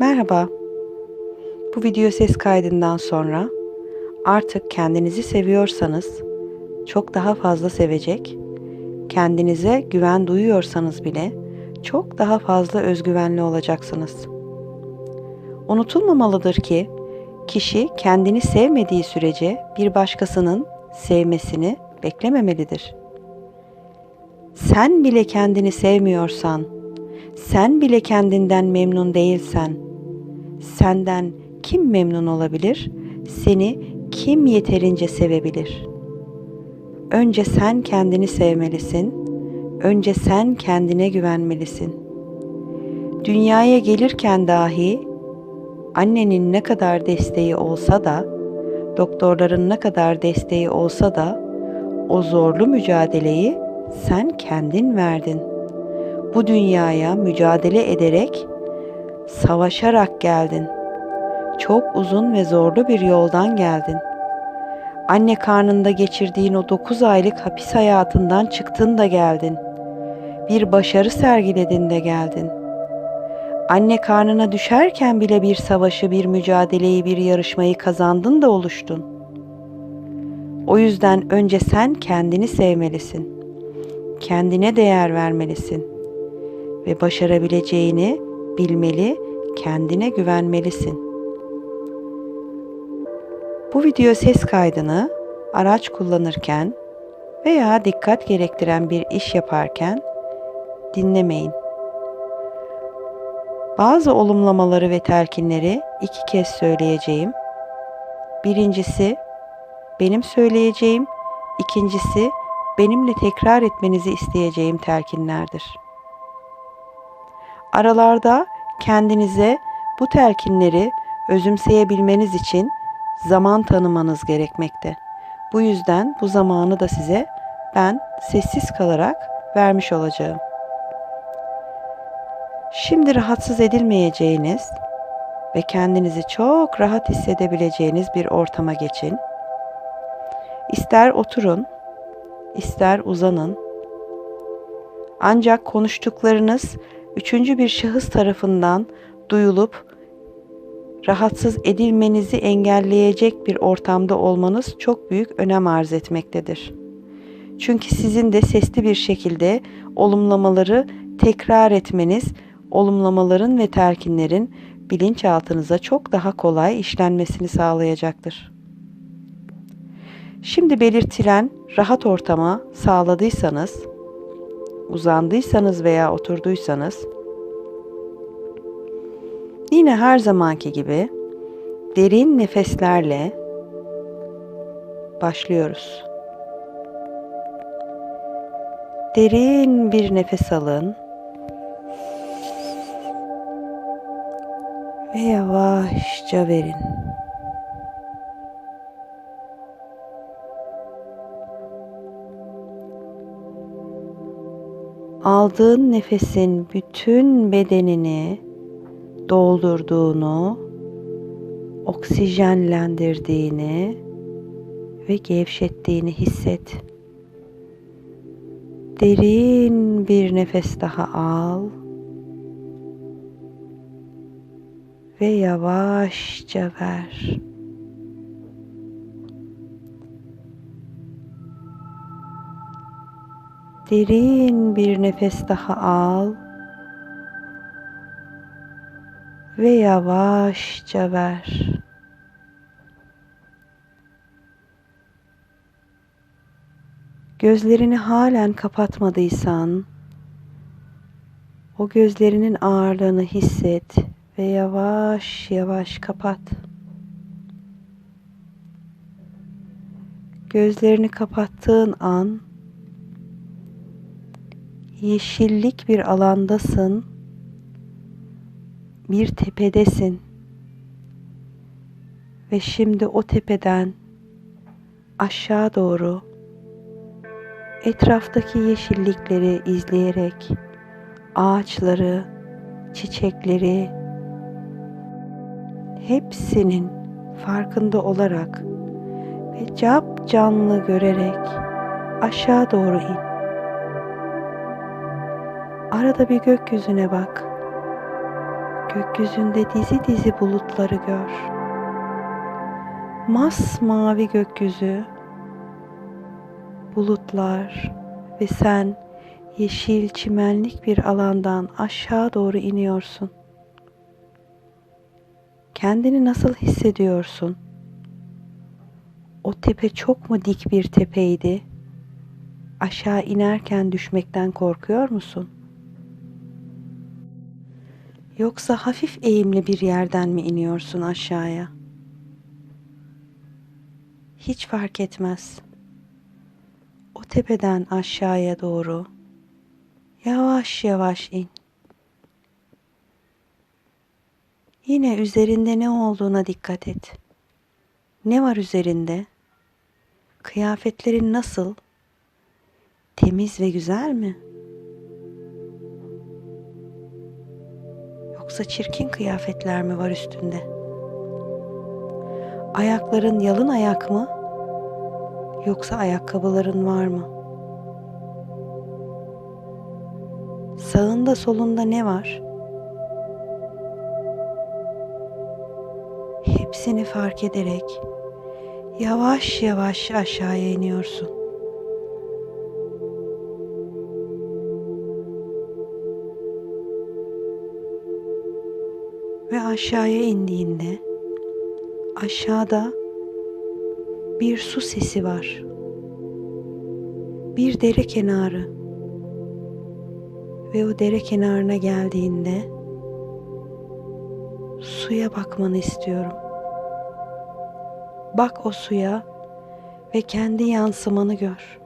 Merhaba. Bu video ses kaydından sonra artık kendinizi seviyorsanız çok daha fazla sevecek, kendinize güven duyuyorsanız bile çok daha fazla özgüvenli olacaksınız. Unutulmamalıdır ki kişi kendini sevmediği sürece bir başkasının sevmesini beklememelidir. Sen bile kendini sevmiyorsan, sen bile kendinden memnun değilsen, senden kim memnun olabilir? Seni kim yeterince sevebilir? Önce sen kendini sevmelisin. Önce sen kendine güvenmelisin. Dünyaya gelirken dahi annenin ne kadar desteği olsa da, doktorların ne kadar desteği olsa da o zorlu mücadeleyi sen kendin verdin. Bu dünyaya mücadele ederek, savaşarak geldin. Çok uzun ve zorlu bir yoldan geldin. Anne karnında geçirdiğin o dokuz aylık hapis hayatından çıktın da geldin. Bir başarı sergiledin de geldin. Anne karnına düşerken bile bir savaşı, bir mücadeleyi, bir yarışmayı kazandın da oluştun. O yüzden önce sen kendini sevmelisin. Kendine değer vermelisin ve başarabileceğini bilmeli, kendine güvenmelisin. Bu video ses kaydını araç kullanırken veya dikkat gerektiren bir iş yaparken dinlemeyin. Bazı olumlamaları ve telkinleri iki kez söyleyeceğim. Birincisi benim söyleyeceğim, ikincisi benimle tekrar etmenizi isteyeceğim telkinlerdir. Aralarda kendinize bu telkinleri özümseyebilmeniz için zaman tanımanız gerekmekte. Bu yüzden bu zamanı da size ben sessiz kalarak vermiş olacağım. Şimdi rahatsız edilmeyeceğiniz ve kendinizi çok rahat hissedebileceğiniz bir ortama geçin. İster oturun, ister uzanın. Ancak konuştuklarınız üçüncü bir şahıs tarafından duyulup rahatsız edilmenizi engelleyecek bir ortamda olmanız çok büyük önem arz etmektedir. Çünkü sizin de sesli bir şekilde olumlamaları tekrar etmeniz, olumlamaların ve telkinlerin bilinçaltınıza çok daha kolay işlenmesini sağlayacaktır. Şimdi belirtilen rahat ortama sağladıysanız, uzandıysanız veya oturduysanız Yine her zamanki gibi derin nefeslerle başlıyoruz. Derin bir nefes alın. Ve yavaşça verin. Aldığın nefesin bütün bedenini doldurduğunu, oksijenlendirdiğini ve gevşettiğini hisset. Derin bir nefes daha al. Ve yavaşça ver. Derin bir nefes daha al ve yavaşça ver. Gözlerini halen kapatmadıysan o gözlerinin ağırlığını hisset ve yavaş yavaş kapat. Gözlerini kapattığın an yeşillik bir alandasın bir tepedesin ve şimdi o tepeden aşağı doğru etraftaki yeşillikleri izleyerek ağaçları, çiçekleri hepsinin farkında olarak ve cap canlı görerek aşağı doğru in. Arada bir gökyüzüne bak Gökyüzünde dizi dizi bulutları gör. Masmavi gökyüzü, bulutlar ve sen yeşil çimenlik bir alandan aşağı doğru iniyorsun. Kendini nasıl hissediyorsun? O tepe çok mu dik bir tepeydi? Aşağı inerken düşmekten korkuyor musun? Yoksa hafif eğimli bir yerden mi iniyorsun aşağıya? Hiç fark etmez. O tepeden aşağıya doğru yavaş yavaş in. Yine üzerinde ne olduğuna dikkat et. Ne var üzerinde? Kıyafetlerin nasıl? Temiz ve güzel mi? Yoksa çirkin kıyafetler mi var üstünde? Ayakların yalın ayak mı? Yoksa ayakkabıların var mı? Sağında solunda ne var? Hepsini fark ederek yavaş yavaş aşağıya iniyorsun. Aşağıya indiğinde aşağıda bir su sesi var. Bir dere kenarı. Ve o dere kenarına geldiğinde suya bakmanı istiyorum. Bak o suya ve kendi yansımanı gör.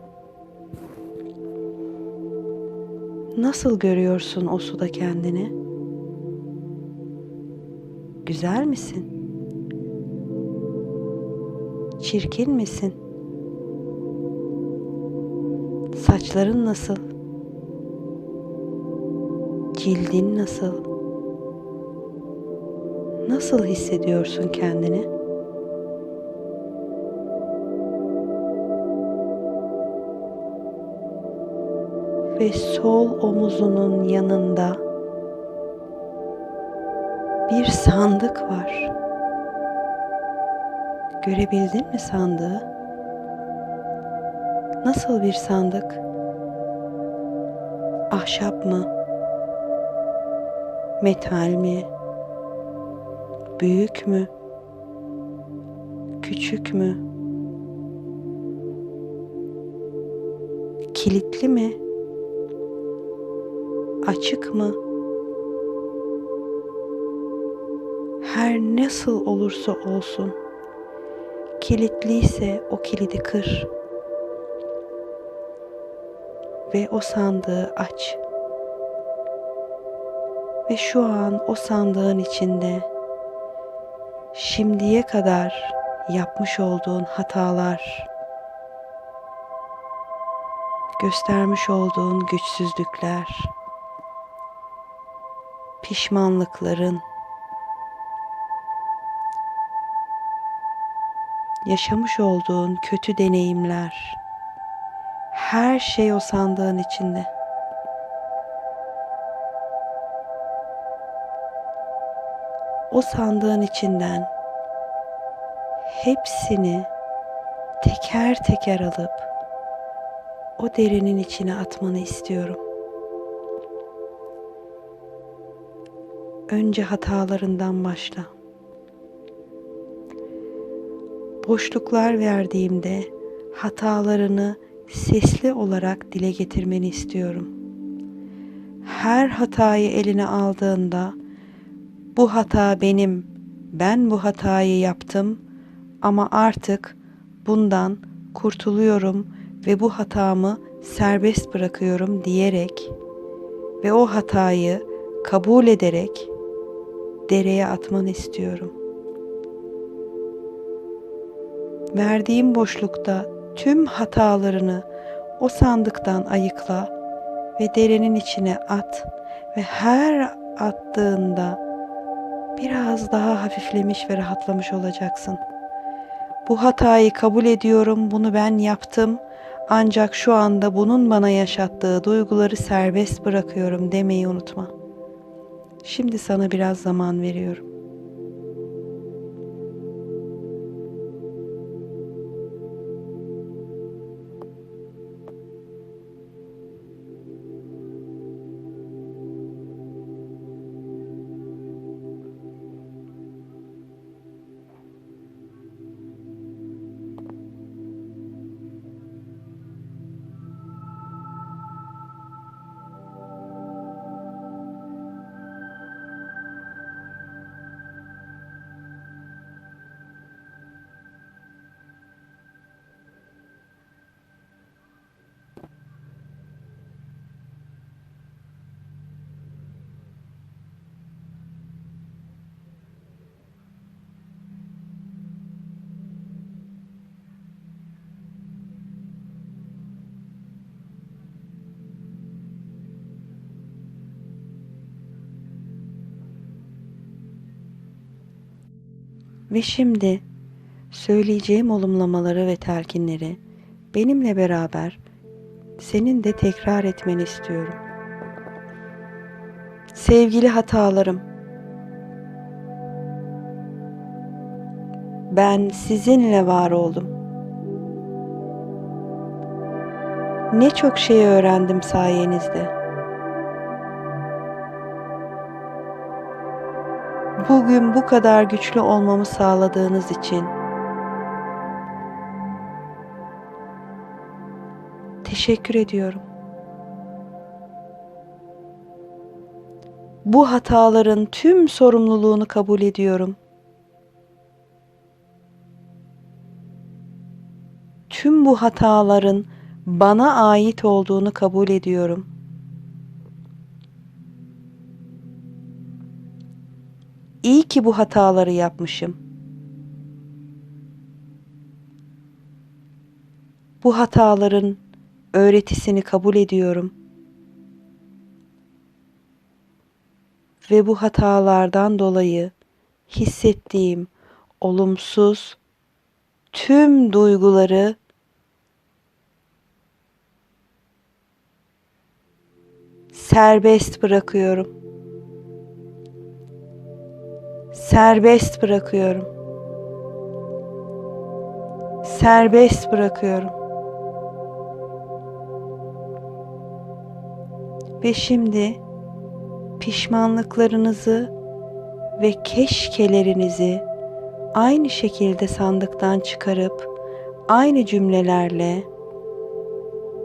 Nasıl görüyorsun o suda kendini? Güzel misin? Çirkin misin? Saçların nasıl? Cildin nasıl? Nasıl hissediyorsun kendini? Ve sol omuzunun yanında bir sandık var. Görebildin mi sandığı? Nasıl bir sandık? Ahşap mı? Metal mi? Büyük mü? Küçük mü? Kilitli mi? Açık mı? Her nasıl olursa olsun kilitliyse o kilidi kır ve o sandığı aç. Ve şu an o sandığın içinde şimdiye kadar yapmış olduğun hatalar, göstermiş olduğun güçsüzlükler, pişmanlıkların, yaşamış olduğun kötü deneyimler, her şey o sandığın içinde. O sandığın içinden hepsini teker teker alıp o derinin içine atmanı istiyorum. Önce hatalarından başla. Boşluklar verdiğimde hatalarını sesli olarak dile getirmeni istiyorum. Her hatayı eline aldığında bu hata benim, ben bu hatayı yaptım ama artık bundan kurtuluyorum ve bu hatamı serbest bırakıyorum diyerek ve o hatayı kabul ederek dereye atmanı istiyorum. Verdiğim boşlukta tüm hatalarını o sandıktan ayıkla ve derenin içine at ve her attığında biraz daha hafiflemiş ve rahatlamış olacaksın. Bu hatayı kabul ediyorum, bunu ben yaptım. Ancak şu anda bunun bana yaşattığı duyguları serbest bırakıyorum demeyi unutma. Şimdi sana biraz zaman veriyorum. Ve şimdi söyleyeceğim olumlamaları ve telkinleri benimle beraber senin de tekrar etmeni istiyorum. Sevgili hatalarım, ben sizinle var oldum. Ne çok şey öğrendim sayenizde. Bugün bu kadar güçlü olmamı sağladığınız için teşekkür ediyorum. Bu hataların tüm sorumluluğunu kabul ediyorum. Tüm bu hataların bana ait olduğunu kabul ediyorum. İyi ki bu hataları yapmışım. Bu hataların öğretisini kabul ediyorum. Ve bu hatalardan dolayı hissettiğim olumsuz tüm duyguları serbest bırakıyorum. Serbest bırakıyorum. Serbest bırakıyorum. Ve şimdi pişmanlıklarınızı ve keşkelerinizi aynı şekilde sandıktan çıkarıp aynı cümlelerle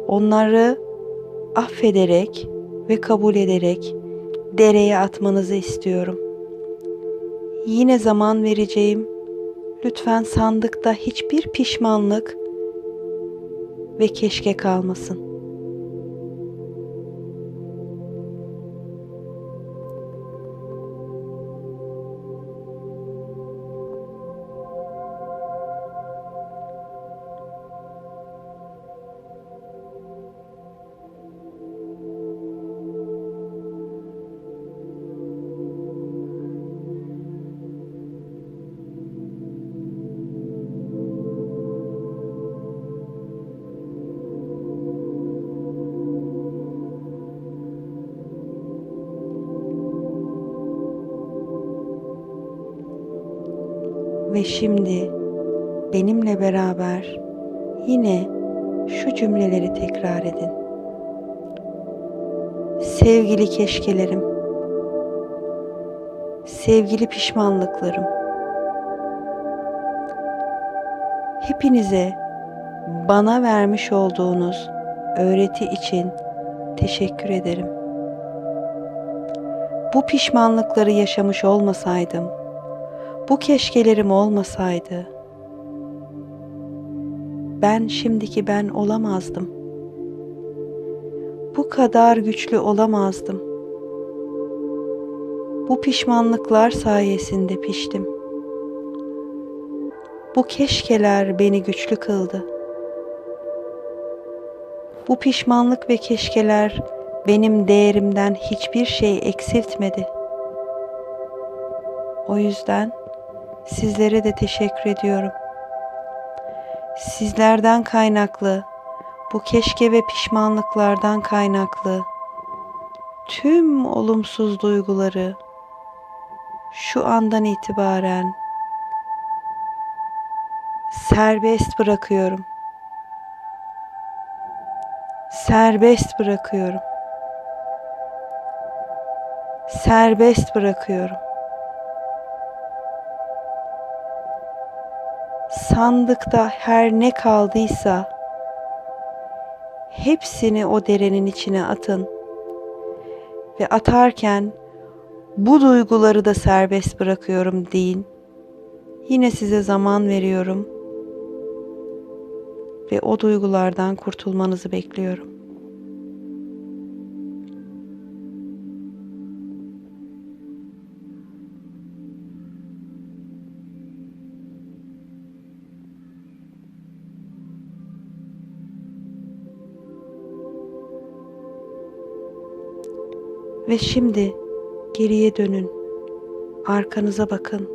onları affederek ve kabul ederek dereye atmanızı istiyorum. Yine zaman vereceğim. Lütfen sandıkta hiçbir pişmanlık ve keşke kalmasın. Şimdi benimle beraber yine şu cümleleri tekrar edin. Sevgili keşkelerim, sevgili pişmanlıklarım, hepinize bana vermiş olduğunuz öğreti için teşekkür ederim. Bu pişmanlıkları yaşamış olmasaydım, bu keşkelerim olmasaydı ben şimdiki ben olamazdım. Bu kadar güçlü olamazdım. Bu pişmanlıklar sayesinde piştim. Bu keşkeler beni güçlü kıldı. Bu pişmanlık ve keşkeler benim değerimden hiçbir şey eksiltmedi. O yüzden Sizlere de teşekkür ediyorum. Sizlerden kaynaklı, bu keşke ve pişmanlıklardan kaynaklı tüm olumsuz duyguları şu andan itibaren serbest bırakıyorum. Serbest bırakıyorum. Serbest bırakıyorum. Sandıkta her ne kaldıysa hepsini o derenin içine atın ve atarken bu duyguları da serbest bırakıyorum deyin. Yine size zaman veriyorum ve o duygulardan kurtulmanızı bekliyorum. Ve şimdi geriye dönün. Arkanıza bakın.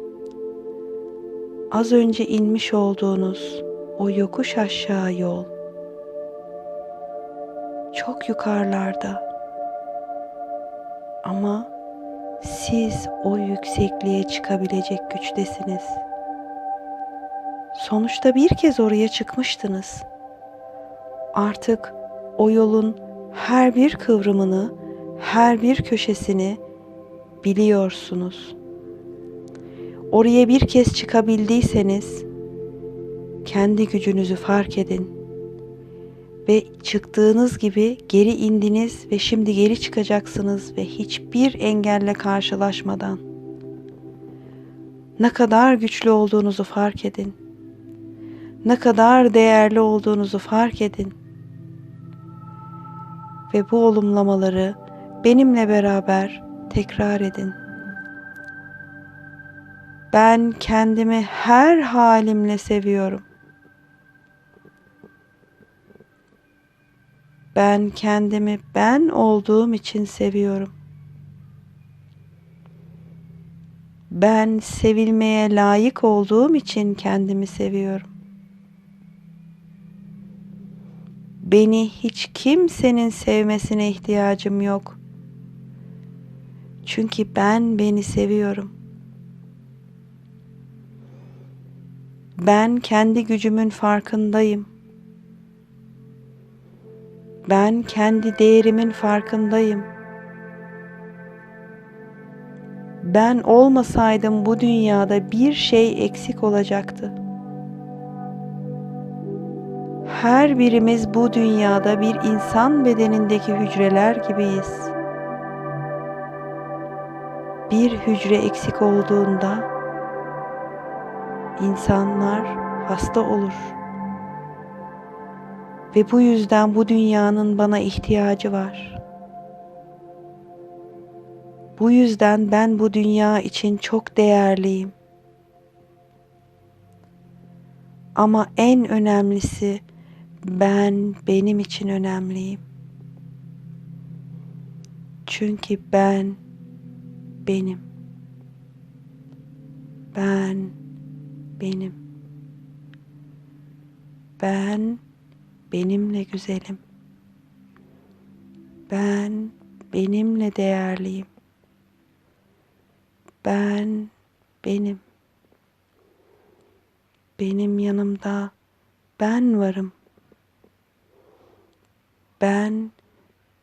Az önce inmiş olduğunuz o yokuş aşağı yol çok yukarılarda. Ama siz o yüksekliğe çıkabilecek güçtesiniz. Sonuçta bir kez oraya çıkmıştınız. Artık o yolun her bir kıvrımını, her bir köşesini biliyorsunuz. Oraya bir kez çıkabildiyseniz kendi gücünüzü fark edin ve çıktığınız gibi geri indiniz ve şimdi geri çıkacaksınız ve hiçbir engelle karşılaşmadan ne kadar güçlü olduğunuzu fark edin. Ne kadar değerli olduğunuzu fark edin. Ve bu olumlamaları benimle beraber tekrar edin. Ben kendimi her halimle seviyorum. Ben kendimi ben olduğum için seviyorum. Ben sevilmeye layık olduğum için kendimi seviyorum. Beni hiç kimsenin sevmesine ihtiyacım yok. Çünkü ben beni seviyorum. Ben kendi gücümün farkındayım. Ben kendi değerimin farkındayım. Ben olmasaydım bu dünyada bir şey eksik olacaktı. Her birimiz bu dünyada bir insan bedenindeki hücreler gibiyiz. Bir hücre eksik olduğunda insanlar hasta olur. Ve bu yüzden bu dünyanın bana ihtiyacı var. Bu yüzden ben bu dünya için çok değerliyim. Ama en önemlisi ben benim için önemliyim. Çünkü ben benim. Ben benim. Ben benimle güzelim. Ben benimle değerliyim. Ben benim. Benim yanımda ben varım. Ben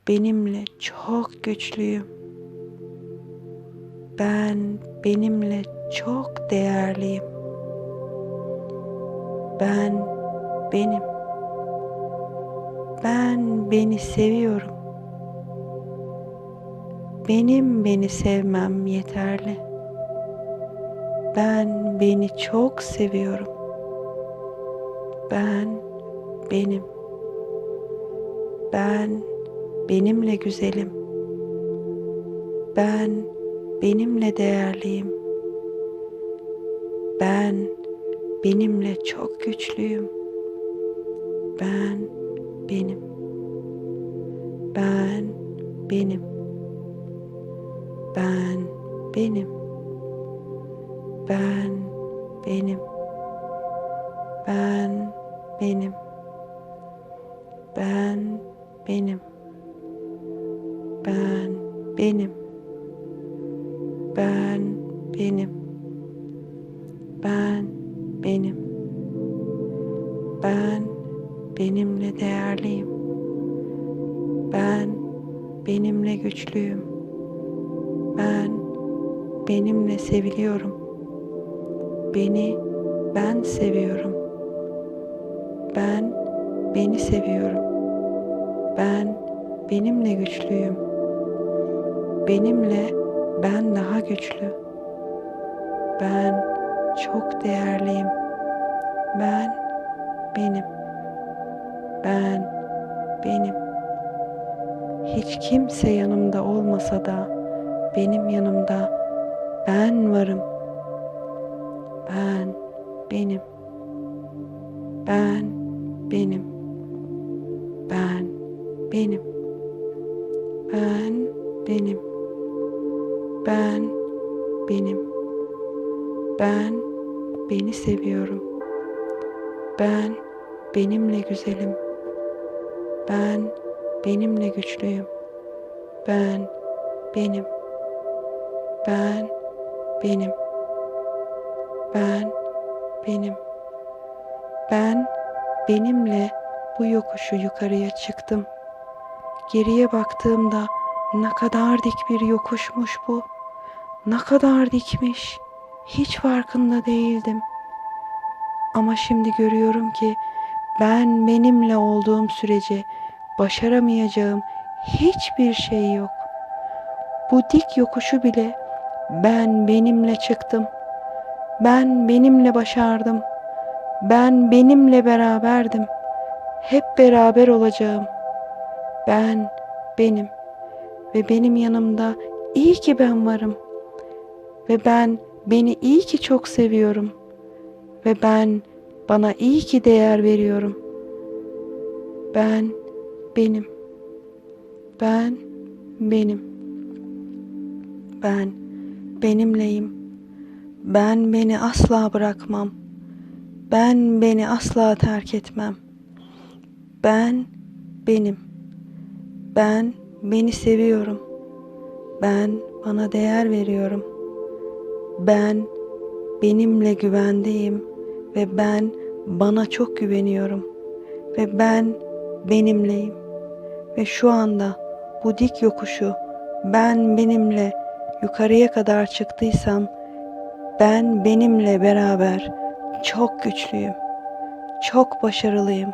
benimle çok güçlüyüm. Ben benimle çok değerliyim. Ben benim. Ben beni seviyorum. Benim beni sevmem yeterli. Ben beni çok seviyorum. Ben benim. Ben benimle güzelim. Ben benimle değerliyim. Ben benimle çok güçlüyüm. Ben benim. Ben benim. Ben benim. Ben benim. Ben benim. Ben benim. Ben benim. Ben benim. Ben benim. Ben benimle değerliyim. Ben benimle güçlüyüm. Ben benimle seviliyorum. Beni ben seviyorum. Ben beni seviyorum. Ben benimle güçlüyüm. Benimle ben daha güçlü. Ben çok değerliyim. Ben benim. Ben benim. Hiç kimse yanımda olmasa da benim yanımda ben varım. Ben benim. Ben benim. Ben beni seviyorum. Ben benimle güzelim. Ben benimle güçlüyüm. Ben benim. Ben benim. Ben benim. Ben benimle bu yokuşu yukarıya çıktım. Geriye baktığımda ne kadar dik bir yokuşmuş bu. Ne kadar dikmiş. Hiç farkında değildim. Ama şimdi görüyorum ki ben benimle olduğum sürece başaramayacağım hiçbir şey yok. Bu dik yokuşu bile ben benimle çıktım. Ben benimle başardım. Ben benimle beraberdim. Hep beraber olacağım. Ben benim ve benim yanımda iyi ki ben varım. Ve ben beni iyi ki çok seviyorum. Ve ben bana iyi ki değer veriyorum. Ben benim. Ben benim. Ben benimleyim. Ben beni asla bırakmam. Ben beni asla terk etmem. Ben benim. Ben beni seviyorum. Ben bana değer veriyorum. Ben benimle güvendeyim ve ben bana çok güveniyorum ve ben benimleyim ve şu anda bu dik yokuşu ben benimle yukarıya kadar çıktıysam ben benimle beraber çok güçlüyüm. Çok başarılıyım.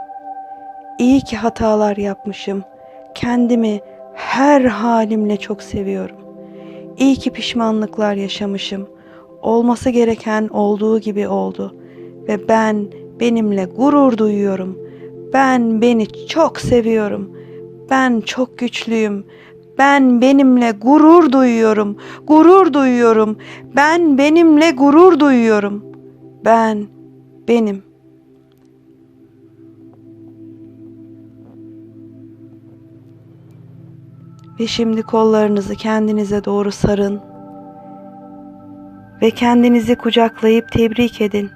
İyi ki hatalar yapmışım. Kendimi her halimle çok seviyorum. İyi ki pişmanlıklar yaşamışım. Olması gereken olduğu gibi oldu ve ben benimle gurur duyuyorum. Ben beni çok seviyorum. Ben çok güçlüyüm. Ben benimle gurur duyuyorum. Gurur duyuyorum. Ben benimle gurur duyuyorum. Ben benim. Ve şimdi kollarınızı kendinize doğru sarın ve kendinizi kucaklayıp tebrik edin.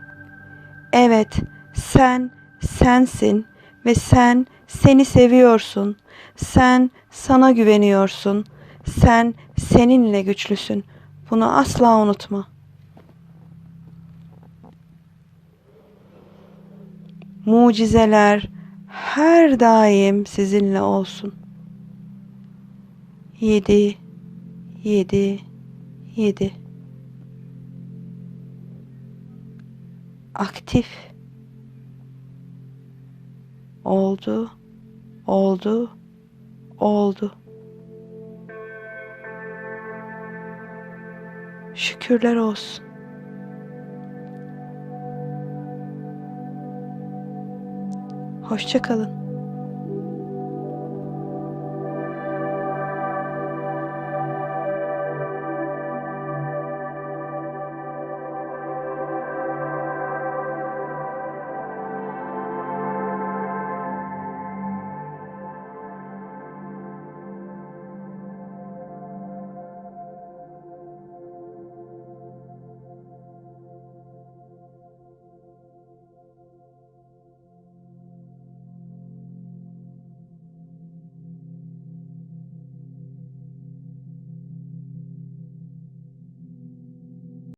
Evet, sen sensin ve sen seni seviyorsun. Sen sana güveniyorsun. Sen seninle güçlüsün. Bunu asla unutma. Mucizeler her daim sizinle olsun. 7 7 7 Aktif oldu oldu oldu Şükürler olsun. Hoşça kalın.